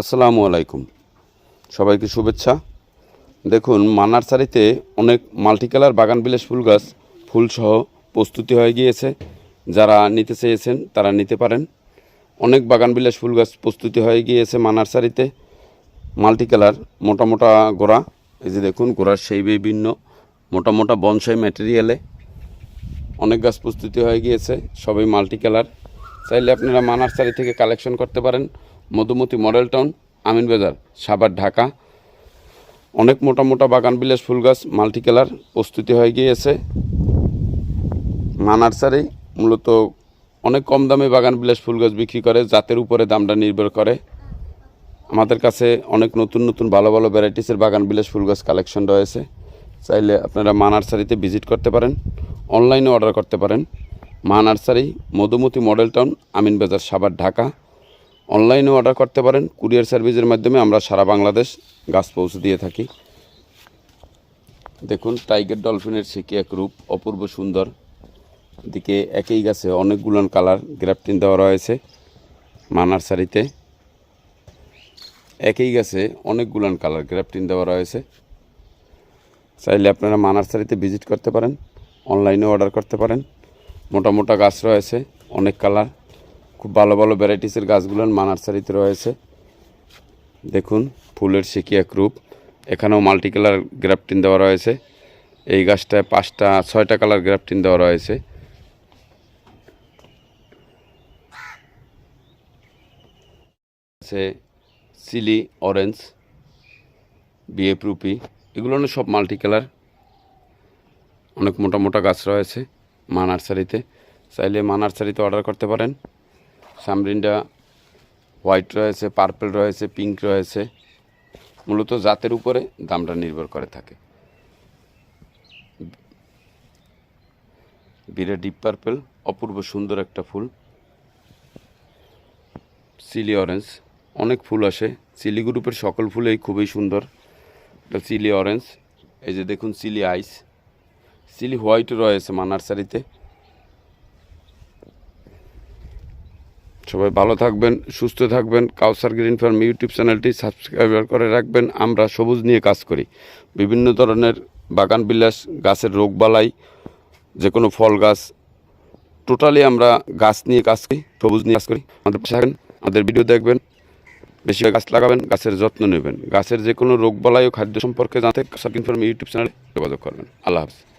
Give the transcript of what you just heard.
আসসালামু আলাইকুম। সবাইকে শুভেচ্ছা। দেখুন, মানারসারিতে অনেক মাল্টি কালার বাগান বিলাস ফুল গাছ, ফুলসহ প্রস্তুতি হয়ে গিয়েছে। যারা নিতে চেয়েছেন, তারা নিতে পারেন। অনেক বাগান বিলাস ফুল গাছ প্রস্তুতি হয়ে গিয়েছে মানারসারিতে। মাল্টি কালার মোটা মোটা গোড়া, এই যে দেখুন, গোড়ার সেই বিভিন্ন মোটা মোটা বনসাই ম্যাটেরিয়ালে অনেক গাছ প্রস্তুতি হয়ে গিয়েছে, সবই মাল্টি কালার চাইলে আপনারা মানারসারি থেকে কালেকশন করতে পারেন। Madhumati model town, Amin Bazar, Savar, Dhaka. অনেক মোটা মোটা বাগান বিলাস ফুল গাছ মাল্টি কালার প্রস্তুতি হয়ে গিয়েছে। মানারসারি মূলত অনেক কম দামে বাগান বিলাস ফুল গাছ বিক্রি করে, জাতের উপরে দামটা নির্ভর করে। আমাদের কাছে অনেক নতুন নতুন ভালো ভালো ভ্যারাইটিসের বাগান বিলাস ফুল গাছ কালেকশন রয়েছে। চাইলে আপনারা মা নার্সারিতে ভিজিট করতে পারেন অনলাইনে অর্ডার করতে পারেন। Maa nursery Madhumati model town, Amin Bazar, Savar, Dhaka. অনলাইনে অর্ডার করতে পারেন। কুরিয়ার সার্ভিসের মাধ্যমে আমরা সারা বাংলাদেশ গাছ পৌঁছে দিয়ে থাকি। দেখুন টাইগার ডলফিনের শিকি এক রূপ, অপূর্ব সুন্দর। দিকে একই গাছে অনেকগুলোন কালার গ্রাফটিন দেওয়া রয়েছে মা নার্সারিতে একই গাছে অনেকগুলান কালার গ্রাফটিন দেওয়া রয়েছে। চাইলে আপনারা মা নার্সারিতে ভিজিট করতে পারেন অনলাইনে অর্ডার করতে পারেন। মোটা মোটা গাছ রয়েছে, অনেক কালার খুব ভালো ভালো ভ্যারাইটিসের গাছগুলো মানার্সারিতে রয়েছে। দেখুন, ফুলের সিকিয়া গ্রুপ এখানেও মাল্টি কালার গ্রাফটিন দেওয়া রয়েছে। এই গাছটায় পাঁচটা, ছয়টা কালার গ্রাফটিন দেওয়া রয়েছে। সিলি অরেঞ্জ বিএফ রুপি এগুলো সব মাল্টি কালার অনেক মোটা মোটা গাছ রয়েছে মা নার্সারিতে চাইলে মা নার্সারিতে অর্ডার করতে পারেন। সামরিনটা হোয়াইট রয়েছে, পার্পল রয়েছে, পিঙ্ক রয়েছে, মূলত জাতের উপরে দামটা নির্ভর করে থাকে। বিরে ডিপ পার্পল, অপূর্ব সুন্দর একটা ফুল। চিলি অরেঞ্জ, অনেক ফুল আসে। চিলি গ্রুপের সকল ফুলেই খুবই সুন্দর। এটা চিলি অরেঞ্জ, এই যে দেখুন চিলি আইস। চিলি হোয়াইট রয়েছে মা নার্সারিতে সবাই ভালো থাকবেন, সুস্থ থাকবেন। কাউসার গ্রিন ফার্ম ইউটিউব চ্যানেলটি সাবস্ক্রাইব করে রাখবেন। আমরা সবুজ নিয়ে কাজ করি। বিভিন্ন ধরনের বাগান বিলাস, গাছের রোগবালাই যে কোনো ফল গাছ, টোটালি আমরা গাছ নিয়ে কাজ করি, সবুজ নিয়ে কাজ করি। আমাদের পাশে থাকেন আমাদের ভিডিও দেখবেন, বেশি গাছ লাগাবেন, গাছের যত্ন নেবেন। গাছের যে কোনো রোগবালাই ও খাদ্য সম্পর্কে জানতে কাউসার গ্রিন ফার্ম ইউটিউব চ্যানেলে যোগাযোগ করবেন। আল্লাহ হাফিজ।